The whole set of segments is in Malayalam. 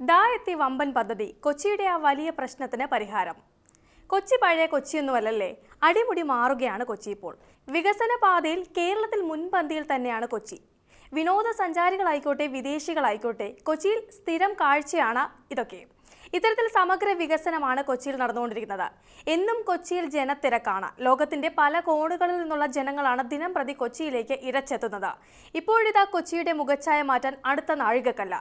ദാ എത്തി വമ്പൻ പദ്ധതി കൊച്ചിയുടെ ആ വലിയ പ്രശ്നത്തിന് പരിഹാരം. കൊച്ചി പഴയ കൊച്ചിയൊന്നുമല്ലല്ലേ? അടിമുടി മാറുകയാണ് കൊച്ചി ഇപ്പോൾ. വികസന പാതയിൽ കേരളത്തിൽ മുൻപന്തിയിൽ തന്നെയാണ് കൊച്ചി. വിനോദസഞ്ചാരികളായിക്കോട്ടെ വിദേശികളായിക്കോട്ടെ കൊച്ചിയിൽ സ്ഥിരം കാഴ്ചയാണ് ഇതൊക്കെ. ഇത്തരത്തിൽ സമഗ്ര വികസനമാണ് കൊച്ചിയിൽ നടന്നുകൊണ്ടിരിക്കുന്നത്. എന്നും കൊച്ചിയിൽ ജനത്തിരക്കാണ്. ലോകത്തിന്റെ പല കോണുകളിൽ നിന്നുള്ള ജനങ്ങളാണ് ദിനം പ്രതി കൊച്ചിയിലേക്ക് ഇരച്ചെത്തുന്നത്. ഇപ്പോഴിതാ കൊച്ചിയുടെ മുഖച്ഛായ മാറ്റാൻ അടുത്ത നാഴികക്കല്ല.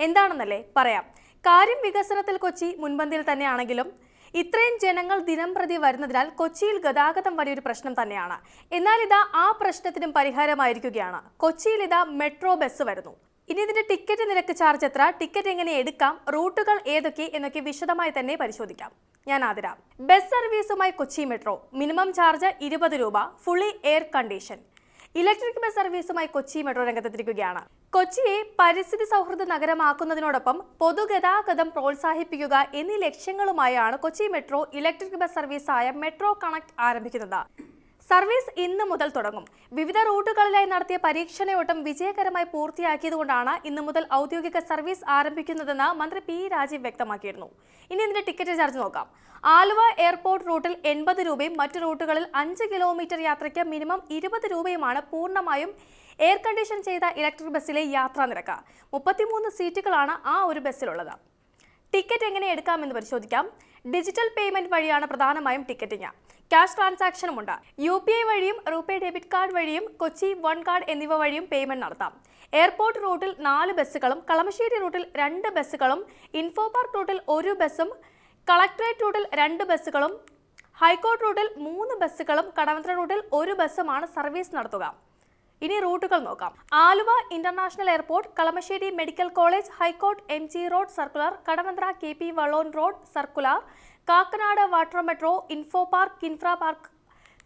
എന്താണെന്നല്ലേ പറയാം. കാര്യം വികസനത്തിൽ കൊച്ചി മുൻപന്തിയിൽ തന്നെയാണെങ്കിലും ഇത്രയും ജനങ്ങൾ ദിനം പ്രതി വരുന്നതിനാൽ കൊച്ചിയിൽ ഗതാഗതം വലിയൊരു പ്രശ്നം തന്നെയാണ്. എന്നാൽ ഇതാ ആ പ്രശ്നത്തിനും പരിഹാരമായിരിക്കുകയാണ്. കൊച്ചിയിൽ ഇതാ മെട്രോ ബസ് വരുന്നു. ഇനി ഇതിന്റെ ടിക്കറ്റ് നിരക്ക് ചാർജ് എത്ര? ടിക്കറ്റ് എങ്ങനെ എടുക്കാം? റൂട്ടുകൾ ഏതൊക്കെ? എന്നൊക്കെ വിശദമായി തന്നെ പരിശോധിക്കാം. ഞാൻ ആതിര. ബസ് സർവീസുമായി കൊച്ചി മെട്രോ. മിനിമം ചാർജ് ഇരുപത് രൂപ. Fully air condition. Electric bus സർവീസുമായി Kochi metro രംഗത്തെത്തിരിക്കുകയാണ്. കൊച്ചിയെ പരിസ്ഥിതി സൗഹൃദ നഗരമാക്കുന്നതിനോടൊപ്പം പൊതുഗതാഗതം പ്രോത്സാഹിപ്പിക്കുക എന്നീ ലക്ഷ്യങ്ങളുമായാണ് കൊച്ചി മെട്രോ ഇലക്ട്രിക് ബസ് സർവീസായ മെട്രോ കണക്ട് ആരംഭിക്കുന്നത്. സർവീസ് ഇന്ന് മുതൽ തുടങ്ങും. വിവിധ റൂട്ടുകളിലായി നടത്തിയ പരീക്ഷണയോട്ടം വിജയകരമായി പൂർത്തിയാക്കിയതുകൊണ്ടാണ് ഇന്ന് മുതൽ ഔദ്യോഗിക സർവീസ് ആരംഭിക്കുന്നതെന്ന് മന്ത്രി പി രാജീവ് വ്യക്തമാക്കിയിരുന്നു. ഇനി ഇതിന്റെ ടിക്കറ്റ് ചാർജ് നോക്കാം. ആലുവ എയർപോർട്ട് റൂട്ടിൽ എൺപത് രൂപയും മറ്റു റൂട്ടുകളിൽ അഞ്ച് കിലോമീറ്റർ യാത്രയ്ക്ക് മിനിമം ഇരുപത് രൂപയുമാണ് പൂർണമായും എയർ കണ്ടീഷൻ ചെയ്ത ഇലക്ട്രിക് ബസ്സിലെ യാത്രാ നിരക്ക്. മുപ്പത്തിമൂന്ന് സീറ്റുകളാണ് ആ ഒരു ബസ്സിലുള്ളത്. ടിക്കറ്റ് എങ്ങനെ എടുക്കാമെന്ന് പരിശോധിക്കാം. ഡിജിറ്റൽ പേയ്മെന്റ് വഴിയാണ് പ്രധാനമായും ടിക്കറ്റിംഗ്. ക്യാഷ് ട്രാൻസാക്ഷനും ഉണ്ട് യു പി ഐ വഴിയും റൂപേ ഡെബിറ്റ് കാർഡ് വഴിയും കൊച്ചി വൺ കാർഡ് എന്നിവ വഴിയും പേയ്മെന്റ് നടത്താം. എയർപോർട്ട് റൂട്ടിൽ നാല് ബസ്സുകളും കളമശ്ശേരി റൂട്ടിൽ രണ്ട് ബസ്സുകളും ഇൻഫോ പാർക്ക് റൂട്ടിൽ ഒരു ബസ്സും കളക്ടറേറ്റ് റൂട്ടിൽ രണ്ട് ബസ്സുകളും ഹൈക്കോർട്ട് റൂട്ടിൽ മൂന്ന് ബസ്സുകളും കടവന്ത്ര റൂട്ടിൽ ഒരു ബസ്സുമാണ് സർവീസ് നടത്തുക. ഇനി റൂട്ടുകൾ നോക്കാം. Aluva international airport Kalamassery medical college high court M G road circular Kadavanthra K P Vallon road circular Kakkanad water metro info park Kinfra park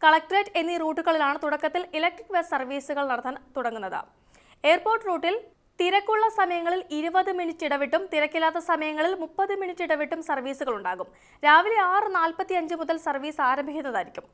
collectorate എന്നീ റൂട്ടുകളിലാണ് തുടക്കത്തിൽ ഇലക്ട്രിക് ബസ് സർവീസുകൾ നടത്താൻ തുടങ്ങുന്നത്. എയർപോർട്ട് റൂട്ടിൽ തിരക്കുള്ള സമയങ്ങളിൽ ഇരുപത് മിനിറ്റ് ഇടവിട്ടും തിരക്കില്ലാത്ത സമയങ്ങളിൽ മുപ്പത് മിനിറ്റ് ഇടവിട്ടും സർവീസുകൾ ഉണ്ടാകും. രാവിലെ ആറ് നാൽപ്പത്തി അഞ്ച് മുതൽ സർവീസ് ആരംഭിക്കുന്നതായിരിക്കും.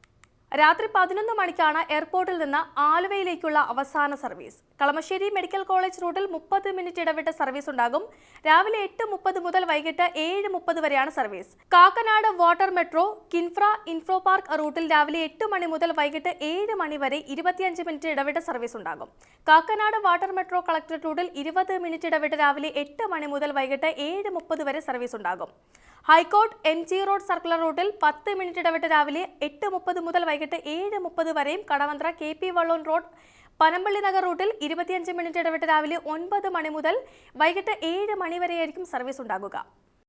രാത്രി പതിനൊന്ന് മണിക്കാണ് എയർപോർട്ടിൽ നിന്ന് ആലുവയിലേക്കുള്ള അവസാന സർവീസ്. കളമശ്ശേരി മെഡിക്കൽ കോളേജ് റൂട്ടിൽ മുപ്പത് മിനിറ്റ് ഇടവിട്ട സർവീസ് ഉണ്ടാകും. രാവിലെ എട്ട് മുപ്പത് മുതൽ വൈകിട്ട് ഏഴ് മുപ്പത് വരെയാണ് service. Kakkanad water metro Kinfra info park റൂട്ടിൽ രാവിലെ എട്ട് മണി മുതൽ വൈകിട്ട് ഏഴ് മണി വരെ ഇരുപത്തിയഞ്ച് മിനിറ്റ് ഇടവിട്ട സർവീസ് ഉണ്ടാകും. കാക്കനാട് വാട്ടർ മെട്രോ കളക്ടറേറ്റ് റൂട്ടിൽ ഇരുപത് മിനിറ്റ് ഇടവിട്ട് രാവിലെ എട്ട് മണി മുതൽ വൈകിട്ട് ഏഴ് മുപ്പത് വരെ സർവീസ് ഉണ്ടാകും. High court M G road circular റൂട്ടിൽ പത്ത് മിനിറ്റ് ഇടവിട്ട് രാവിലെ എട്ട് മുപ്പത് മുതൽ വൈകിട്ട് ഏഴ് മുപ്പത് വരെയും Kadavanthra K P Vallon road Panampilly Nagar റൂട്ടിൽ ഇരുപത്തിയഞ്ച് മിനിറ്റ് ഇടവിട്ട് രാവിലെ ഒൻപത് മണി മുതൽ വൈകിട്ട് ഏഴ് മണി വരെയായിരിക്കും സർവീസ് ഉണ്ടാകുക.